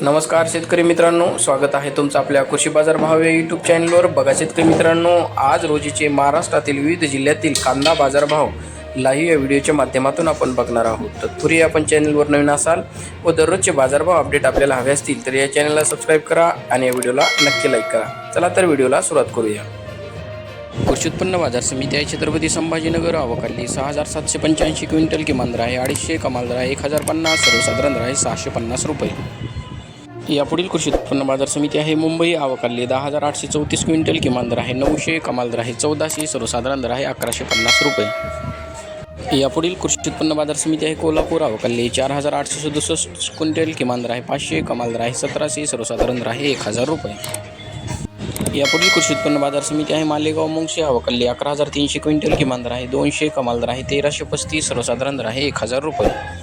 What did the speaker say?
नमस्कार शेतकरी मित्रांनो स्वागत आहे तुमचं आपल्या कृषी बाजार भाव या यूट्यूब चॅनलवर बघा शेतकरी मित्रांनो आज रोजीचे महाराष्ट्रातील विविध जिल्ह्यातील कांदा बाजारभाव लाईव्ह या व्हिडिओच्या माध्यमातून आपण बघणार आहोत. तत्पूर्वी आपण चॅनलवर नवीन असाल व दररोजचे बाजारभाव अपडेट आपल्याला हवे असतील तर या चॅनलला सबस्क्राईब करा आणि या व्हिडिओला नक्की लाईक करा. चला तर व्हिडिओला सुरुवात करूया. कृषी उत्पन्न बाजार समिती आहे छत्रपती संभाजीनगर अवकाली सहा हजार सातशे पंच्याऐंशी क्विंटल किमान दर आहे अडीचशे कमाल दर आहे एक हजार पन्नास सर्वसाधारण दर आहे सहाशे पन्नास रुपये. यापुढील कृषी उत्पन्न बाज़ार समिती आहे. मुंबई आवकाली दहा हज़ार आठशे चौतीस क्विंटल किमान दर आहे. नऊशे कमाल दर आहे. चौदाशे सर्वसाधारण दर आहे. अकराशे पन्नास रुपये. यापुढील कृषी उत्पन्न बाज़ार समिती आहे. कोल्हापूर अवकाली चार हज़ार आठशे सदुसष्ट क्विंटल किमान दर आहे. पाचशे कमाल दर आहे. सतराशे सर्वसाधारण दर आहे. एक हज़ार रुपये. यापुढील कृषी उत्पन्न बाज़ार समिती आहे. मालेगाव मुंगशी अवकल्ली अकरा हज़ार तीनशे क्विंटल किमान दर आहे. दोनशे कमाल दर आहे. तेराशे पस्तीस सर्वसाधारण दर आहे. एक हज़ार रुपये.